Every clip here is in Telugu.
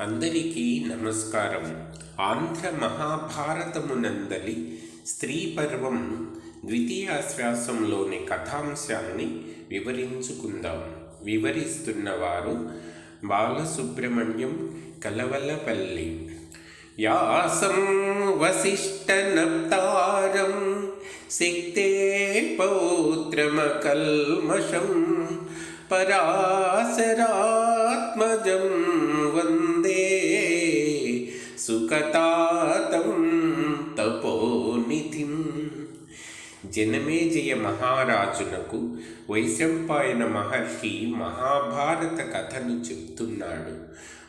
అందరికీ నమస్కారం. ఆంధ్ర మహాభారతమునందలి స్త్రీ పర్వం ద్వితీయాశ్వాసంలోని కథాంశాన్ని వివరించుకుందాం. వివరిస్తున్నవారు బాలసుబ్రహ్మణ్యం కలవలపల్లి. యాసం వసిష్ఠనప్తారం శక్తే పౌత్రమకల్మషం పరాశరాత్మజం వంద సుఖతాతం తపోనిధిం. జనమేజయ మహారాజునకు వైశంపాయన మహర్షి మహాభారత కథను చెప్తున్నాడు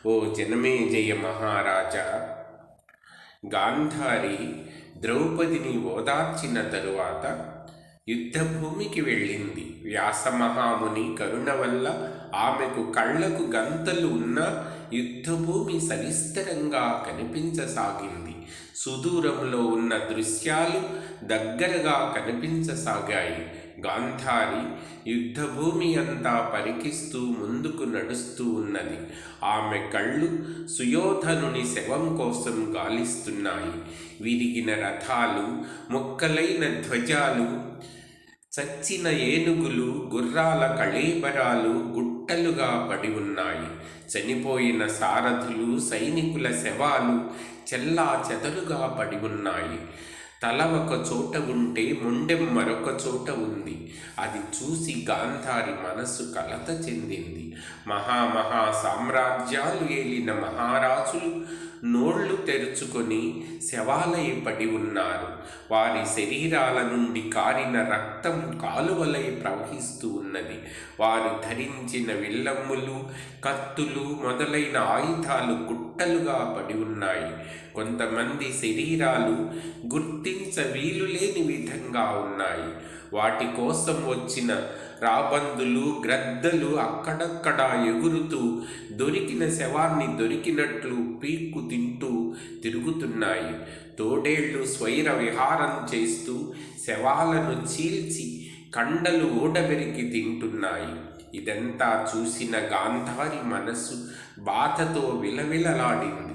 ఓ జనమేజయ మహారాజా గాంధారి ద్రౌపదిని ఓదార్చిన తరువాత యుద్ధభూమికి వెళ్ళింది. వ్యాసమహాముని కరుణ వల్ల ఆమెకు కళ్ళకు గంతలు ఉన్న యుద్ధభూమి సవిస్తరంగా కనిపించసాగింది. సుదూరంలో ఉన్న దృశ్యాలు దగ్గరగా కనిపించసాగాయి. గాంధారి యుద్ధభూమి అంతా పరికిస్తూ ముందుకు నడుస్తూ ఉన్నది. ఆమె కళ్ళు సుయోధనుని శవం కోసం గాలిస్తున్నాయి. విరిగిన రథాలు ముక్కలైన ధ్వజాలు చచ్చిన ఏనుగులు గుర్రాల కళేబరాలు గుట్టలుగా పడి ఉన్నాయి. చనిపోయిన సారథులు సైనికుల శవాలు చెల్లా చెదలుగా పడి ఉన్నాయి. తల ఒక చోట ఉంటే ముండెం మరొక చోట ఉంది. అది చూసి గాంధారి మనస్సు కలత చెందింది. మహామహా సామ్రాజ్యాలు ఏలిన మహారాజులు నోళ్ళు తెరుచుకొని శవాలై పడి ఉన్నారు. వారి శరీరాల నుండి కారిన రక్తం కాలువలై ప్రవహిస్తూ ఉన్నది. వారు ధరించిన విల్లమ్ములు కత్తులు మొదలైన ఆయుధాలు గుట్టలుగా పడి ఉన్నాయి. కొంతమంది శరీరాలు గుర్తించ వీలులేని విధంగా ఉన్నాయి. వాటి కోసం వచ్చిన రాబందులు గ్రద్దలు అక్కడక్కడ ఎగురుతూ దొరికిన శవాన్ని దొరికినట్లు పీక్కు తింటూ తిరుగుతున్నాయి. తోడేళ్ళు స్వైర విహారం చేస్తూ శవాలను చీల్చి కండలు ఓడబెరికి తింటున్నాయి. ఇదంతా చూసిన గాంధారి మనసు బాధతో విలవిలలాడింది.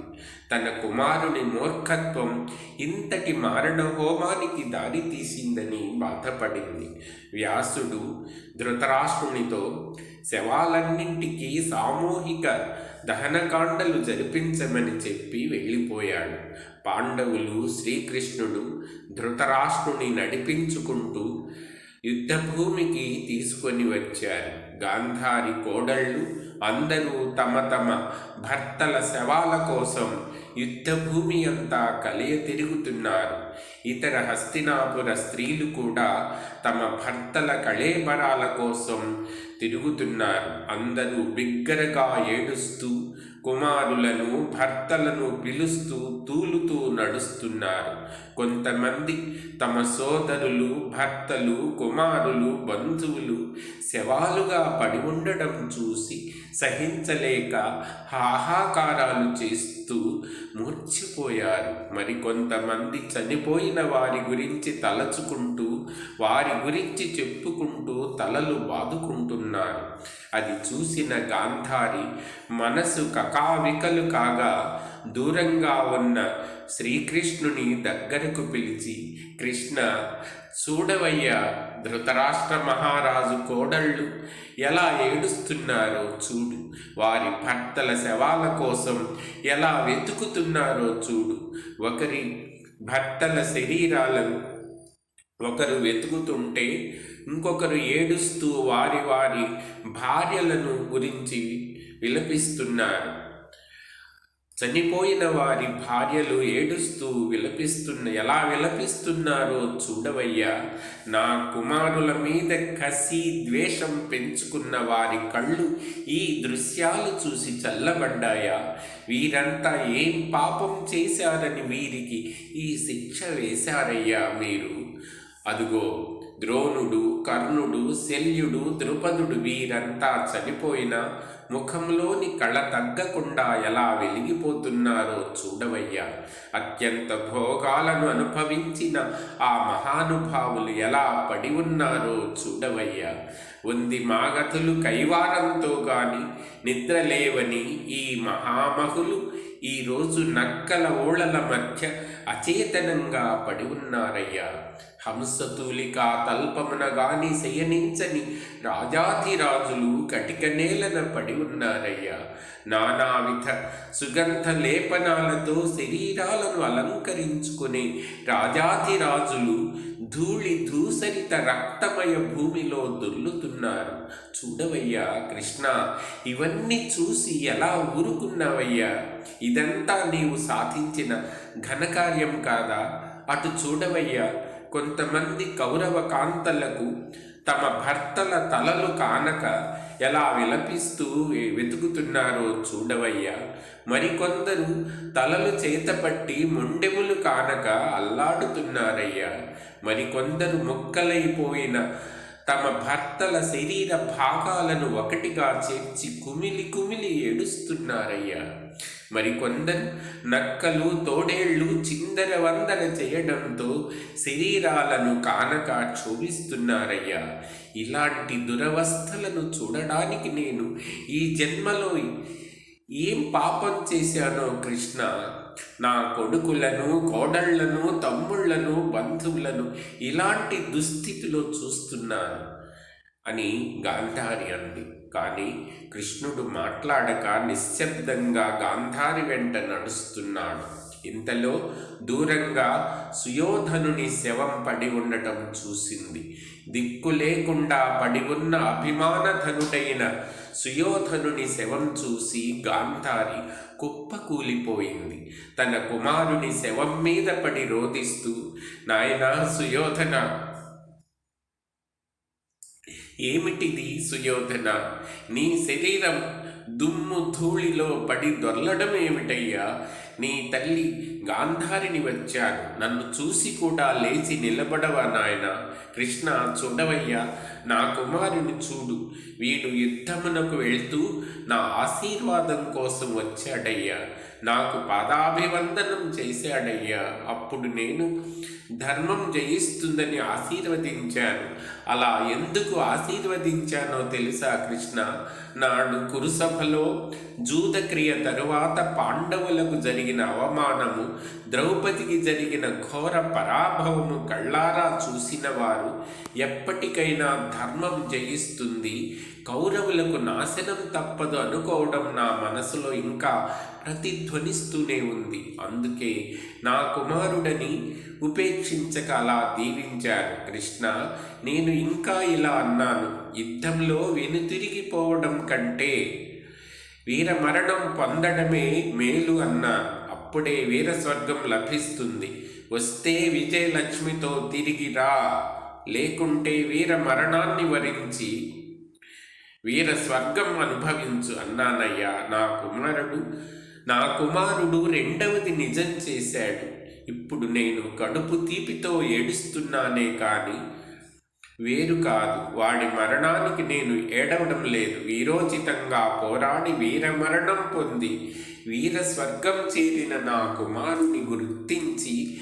తన కుమారుని మూర్ఖత్వం ఇంతటి మారణ హోమానికి దారి తీసిందని బాధపడింది. వ్యాసుడు ధృతరాష్ట్రునితో శవాలన్నింటికీ సామూహిక దహనకాండలు జరిపించమని చెప్పి వెళ్ళిపోయాడు. పాండవులు శ్రీకృష్ణుడు ధృతరాష్ట్రుని నడిపించుకుంటూ యుద్ధభూమికి తీసుకొని వచ్చారు. గాంధారి కోడళ్ళు అందరూ తమ తమ భర్తల శవాల కోసం యుద్ధభూమి అంతా కలియ తిరుగుతున్నారు. ఇతర హస్తినాపుర స్త్రీలు కూడా తమ భర్తల కళేబరాల కోసం తిరుగుతున్నారు. అందరూ బిగ్గరగా ఏడుస్తూ కుమారులను భర్తలను పిలుస్తూ తూలుతూ నడుస్తున్నారు. కొంతమంది తమ సోదరులు భర్తలు కుమారులు బంధువులు శవాలుగా పడి ఉండడం చూసి సహించలేక హాహాకారాలు చేస్తూ మూర్చిపోయారు మరికొంతమంది చనిపోయిన వారి గురించి తలచుకుంటూ వారి గురించి చెప్పుకుంటూ తలలు బాదుకుంటున్నారు. అది చూసిన గాంధారి మనసు కకావికలు కాగా దూరంగా ఉన్న శ్రీకృష్ణుని దగ్గరకు పిలిచి కృష్ణ చూడవయ్యా ధృతరాష్ట్ర మహారాజు కోడళ్ళు ఎలా ఏడుస్తున్నారో చూడు. వారి భర్తల శవాల కోసం ఎలా వెతుకుతున్నారో చూడు. ఒకరి భర్తల శరీరాలను ఒకరు వెతుకుతుంటే ఇంకొకరు ఏడుస్తూ వారి వారి భార్యలను గురించి విలపిస్తున్నారు. చనిపోయిన వారి భార్యలు ఏడుస్తూ విలపిస్తున్న ఎలా విలపిస్తున్నారో చూడవయ్యా. నా కుమారుల మీద కసి ద్వేషం పెంచుకున్న వారి కళ్ళు ఈ దృశ్యాలు చూసి చల్లబడ్డాయా. వీరంతా ఏం పాపం చేశారని వీరికి ఈ శిక్ష వేశారయ్యా మీరు. అదుగో ద్రోణుడు కర్ణుడు శల్యుడు ద్రుపదుడు వీరంతా చనిపోయిన ముఖంలోని కళ తగ్గకుండా ఎలా వెలిగిపోతున్నారో చూడవయ్యా. అత్యంత భోగాలను అనుభవించిన ఆ మహానుభావులు ఎలా పడి ఉన్నారో చూడవయ్యా. ఉంది మాగతులు కైవారంతో గాని నిద్రలేవని ఈ మహామహులు ఈరోజు నక్కల ఓళల మధ్య అచేతనంగా పడి ఉన్నారయ్యా. హంసతూలిక తల్పమున గాని శయనించని రాజాధిరాజులు కటిక నేలన పడి ఉన్నారయ్యా. నానావిధ సుగంధ లేపనాలతో శరీరాలను అలంకరించుకునే రాజాధిరాజులు ధూళి ధూసరిత రక్తమయ భూమిలో దొర్లుతున్నారు. చూడవయ్యా కృష్ణ ఇవన్నీ చూసి ఎలా ఊరుకున్నావయ్యా? ఇదంతా నీవు సాధించిన ఘనకార్యం కాదా? అటు చూడవయ్యా కొంతమంది కౌరవ కాంతలకు తమ భర్తల తలలు కానక ఎలా విలపిస్తూ వెతుకుతున్నారో చూడవయ్యా. మరికొందరు తలలు చేతపట్టి మొండెములు కానక అల్లాడుతున్నారయ్యా. మరికొందరు మొక్కలైపోయిన తమ భర్తల శరీర భాగాలను ఒకటిగా చేర్చి కుమిలి కుమిలి ఏడుస్తున్నారయ్యా. మరికొందరు నక్కలు తోడేళ్ళు చిందర వందన చేయడంతో శరీరాలను కానక క్షోభిస్తున్నారయ్యా. ఇలాంటి దురవస్థలను చూడడానికి నేను ఈ జన్మలో ఏం పాపం చేశానో కృష్ణ? నా కొడుకులను కోడళ్ళను తమ్ముళ్ళను బంధువులను ఇలాంటి దుస్థితిలో చూస్తున్నాను అని గాంధారి అంది. కానీ కృష్ణుడు మాట్లాడక నిశ్శబ్దంగా గాంధారి వెంట నడుస్తున్నాడు. ఇంతలో దూరంగా సుయోధనుని శవం పడి ఉండటం చూసింది. దిక్కు లేకుండా పడి ఉన్న అభిమానధనుడైన సుయోధనుని శవం చూసి గాంధారి కుప్పకూలిపోయింది. తన కుమారుని శవం మీద పడి రోధిస్తూ నాయనా సుయోధన ఏమిటిది సుయోధన? నీ శరీరం దుమ్ము ధూళిలో పడి దొర్లడం ఏమిటయ్యా? నీ తల్లి గాంధారిని వచ్చాను. నన్ను చూసి కూడా లేచి నిలబడవా నాయన? కృష్ణ చూడవయ్యా నా కుమారుని చూడు. వీడు యుద్ధమునకు వెళ్తూ నా ఆశీర్వాదం కోసం వచ్చాడయ్యా. నాకు పాదాభివందనం చేశాడయ్యా. అప్పుడు నేను ధర్మం జయిస్తుందని ఆశీర్వదించాను అలా ఎందుకు ఆశీర్వదించానో తెలుసా కృష్ణ? నాడు కురుసభలో జూదక్రియ తరువాత పాండవులకు జరిగిన అవమానము ద్రౌపదికి జరిగిన ఘోర పరాభవము కళ్ళారా చూసిన వారు ఎప్పటికైనా ధర్మం జయిస్తుంది. కౌరవులకు నాశనం తప్పదు అనుకోవడం నా మనసులో ఇంకా ప్రతిధ్వనిస్తూనే ఉంది. అందుకే నా కుమారుడని ఉపేక్షించక అలా దీవించాను కృష్ణ నేను ఇంకా ఇలా అన్నాను. యుద్ధంలో వెనుతిరిగిపోవడం కంటే వీర మరణం పొందడమే మేలు అన్నాను. అప్పుడే వీర స్వర్గం లభిస్తుంది. వస్తే విజయలక్ష్మితో తిరిగిరా లేకుంటే వీర మరణాన్ని వరించి వీర స్వర్గం అనుభవించు అన్నానయ్యా. నా కుమారుడు నా కుమారుడు రెండవది నిజం చేశాడు. ఇప్పుడు నేను కడుపు తీపితో ఏడుస్తున్నానే కానీ వేరు కాదు. వాడి మరణానికి నేను ఏడవడం లేదు. వీరోచితంగా పోరాడి వీరమరణం పొంది వీర స్వర్గం చేరిన నా కుమారుని గుర్తించి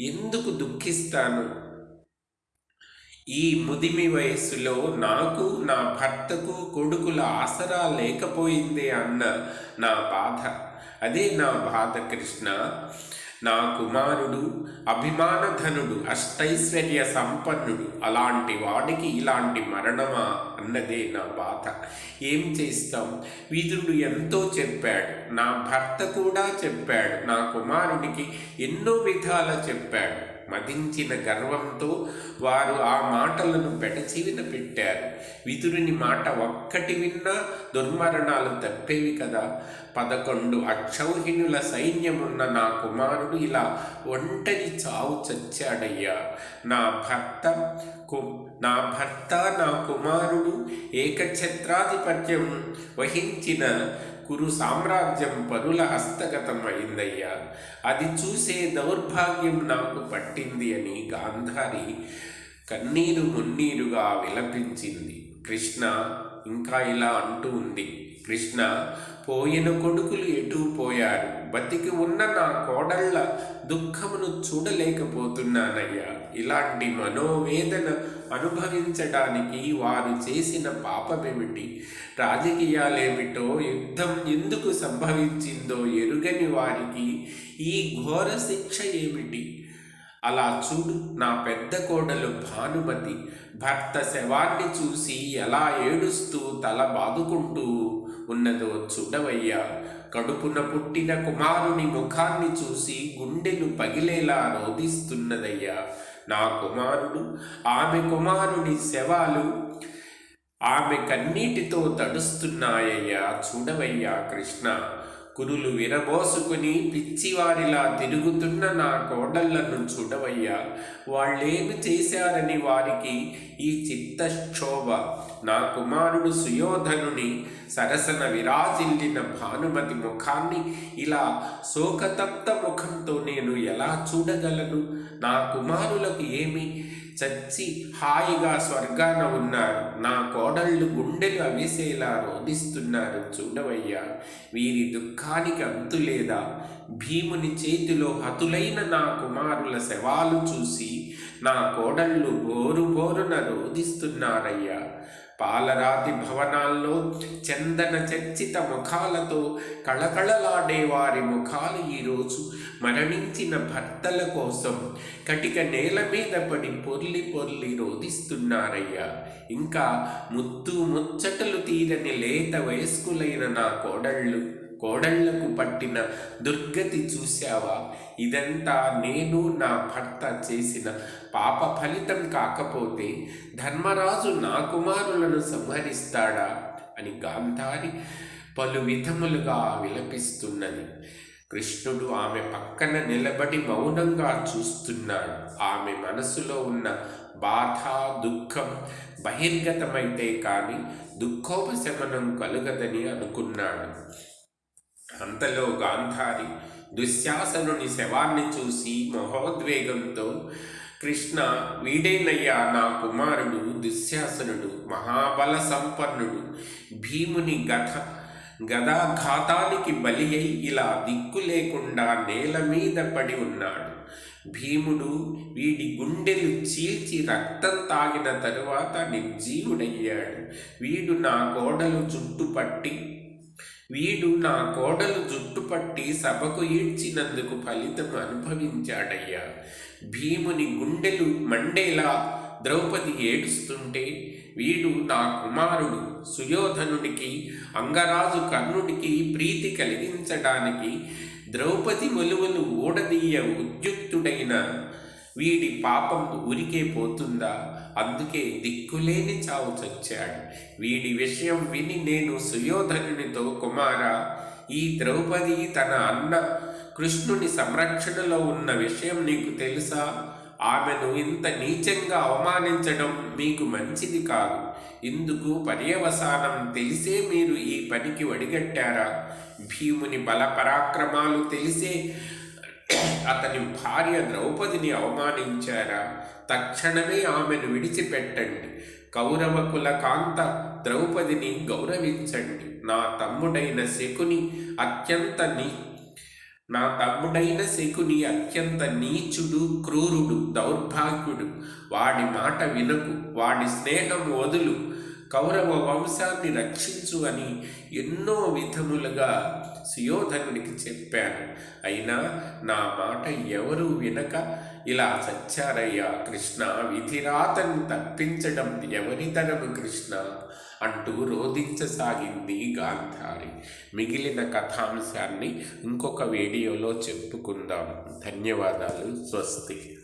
ఎందుకు దుఃఖిస్తాను? ఈ ముదిమి వయస్సులో నాకు నా భర్తకు కొడుకుల ఆసరా లేకపోయిందే అన్న నా బాధ. అదే నా బాధ కృష్ణ. నా కుమారుడు అభిమానధనుడు అష్టైశ్వర్య సంపన్నుడు అలాంటి వాడికి ఇలాంటి మరణమా అన్నదే నా బాధ. ఏం చేస్తాం? వీధుడు ఎంతో చెప్పాడు. నా భర్త కూడా చెప్పాడు. నా కుమారుడికి ఎన్నో విధాల చెప్పాడు. మదించిన గర్వంతో వారు ఆ మాటలను పెడచివిన పెట్టారు. విదురుని మాట ఒక్కటి విన్నా దుర్మరణాలు తప్పేవి కదా. పదకొండు అక్షౌహిణుల సైన్యమున్న నా కుమారుడు ఇలా ఒంటరి చావు చచ్చాడయ్యా. నా భర్త కు నా భర్త నా కుమారుడు ఏకఛత్రాధిపత్యం వహించిన కురు సామ్రాజ్యం పరుల హస్తగతం అయిందయ్యా అది చూసే దౌర్భాగ్యం నాకు పట్టింది అని గాంధారి కన్నీరు మున్నీరుగా విలపించింది. కృష్ణ ఇంకా ఇలా అంటూ ఉంది. కృష్ణ పోయిన కొడుకులు ఎటు పోయారు? బతికి ఉన్న నా కోడళ్ళ దుఃఖమును చూడలేకపోతున్నానయ్యా. ఇలాంటి మనోవేదన అనుభవించడానికి వారు చేసిన పాపమేమిటి? రాజకీయాలేమిటో యుద్ధం ఎందుకు సంభవించిందో ఎరుగని వారికి ఈ ఘోర శిక్ష ఏమిటి? అలా చూడు నా పెద్ద కోడలు భానుమతి భర్త శవాన్ని చూసి ఎలా ఏడుస్తూ తల బాదుకుంటూ ఉన్నదో చూడవయ్యా. కడుపున పుట్టిన కుమారుని ముఖాన్ని చూసి గుండెలు పగిలేలా రోధిస్తున్నదయ్యా. నా కుమారుడు ఆమె కుమారుని శవాలు ఆమె కన్నీటితో తడుస్తున్నాయ్యా చూడవయ్యా కృష్ణ. కురులు విరబోసుకుని పిచ్చివారిలా తిరుగుతున్న నా కోడళ్ళను చూడవయ్యా. వాళ్ళేమి చేశారని వారికి ఈ చిత్తక్షోభ. నా కుమారుడు సుయోధనుని సరసన విరాజిల్లిన భానుమతి ముఖాన్ని ఇలా శోకతప్త ముఖంతో నేను ఎలా చూడగలను? నా కుమారులకు ఏమి చచ్చి హాయిగా స్వర్గాన ఉన్నారు నా కోడళ్ళు గుండెలు అవిసేలా రోధిస్తున్నారు చూడవయ్యా. వీరి దుఃఖానికి అంతు లేదా. భీముని చేతిలో హతులైన నా కుమారుల శవాలు చూసి నా కోడళ్ళు బోరు బోరున రోధిస్తున్నారయ్యా. పాలరాతి భవనాల్లో చందన చర్చిత ముఖాలతో కళకళలాడే వారి ముఖాలు ఈరోజు మరణించిన భర్తల కోసం కటిక నేల మీద పడి పొర్లి పొర్లి రోధిస్తున్నారయ్యా. ఇంకా ముత్తు ముచ్చటలు తీరని లేత వయస్కులైన నా కోడళ్ళు కోడళ్ళకు పట్టిన దుర్గతి చూశావా? ఇదంతా నేను నా భర్త చేసిన పాప ఫలితం కాకపోతే ధర్మరాజు నా కుమారులను సంహరిస్తాడా? అని గాంధారి పలు విధములుగా విలపిస్తున్నది. కృష్ణుడు ఆమె పక్కన నిలబడి మౌనంగా చూస్తున్నాడు. ఆమె మనసులో ఉన్న బాధ దుఃఖం బహిర్గతమైతే కానీ దుఃఖోపశమనం కలుగదని అనుకున్నాడు. అంతలో గాంధారి దుశ్శాసనుని శవాన్ని చూసి మహోద్వేగంతో కృష్ణ వీడేనయ్యా నా కుమారుడు దుశ్శాసనుడు మహాబల సంపన్నుడు భీముని గథ గదాఘాతానికి బలి అయి ఇలా దిక్కు లేకుండా నేల మీద పడి ఉన్నాడు. భీముడు వీడి గుండెలు చీల్చి రక్తం తాగిన తరువాత నిర్జీవుడయ్యాడు. వీడు నా కోడలు చుట్టుపట్టి వీడు నా కోడలు జుట్టు పట్టి సభకు ఈడ్చినందుకు ఫలితం అనుభవించాడయ్యా. భీముని గుండెలు మండేలా ద్రౌపది ఏడుస్తుంటే వీడు నా కుమారుడు సుయోధనుడికి అంగరాజు కర్ణుడికి ప్రీతి కలిగించడానికి ద్రౌపది మొలువలు ఊడదీయ ఉద్యుక్తుడైన వీడి పాపం ఊరికే పోతుందా? అందుకే దిక్కులేని చావు చచ్చాడు. వీడి విషయం విని నేను సుయోధనునితో కుమార ఈ ద్రౌపది తన అన్న కృష్ణుని సంరక్షణలో ఉన్న విషయం నీకు తెలుసా? ఆమెను ఇంత నీచంగా అవమానించడం మీకు మంచిది కాదు. ఇందుకు పర్యవసానం తెలిసే మీరు ఈ పనికి వడిగట్టారా? భీముని బల పరాక్రమాలు తెలిసే అతని భార్య ద్రౌపదిని అవమానించారా? తక్షణమే ఆమెను విడిచిపెట్టండి. కౌరవ కుల కాంత ద్రౌపదిని గౌరవించండి. నా తమ్ముడైన శకుని అత్యంత నీ నా తమ్ముడైన శకుని అత్యంత నీచుడు క్రూరుడు దౌర్భాగ్యుడు. వాడి మాట వినకు వాడి స్నేహం వదులు. కౌరవ వంశాన్ని రక్షించు అని ఎన్నో విధములుగా సుయోధనుడికి చెప్పాను. అయినా నా మాట ఎవరూ వినక ఇలా చచ్చారయ్యా కృష్ణ! విధిరాతను తప్పించడం ఎవరితరము కృష్ణ? అంటూ రోధించసాగింది గాంధారి. మిగిలిన కథాంశాన్ని ఇంకొక వీడియోలో చెప్పుకుందాం. ధన్యవాదాలు. స్వస్తి.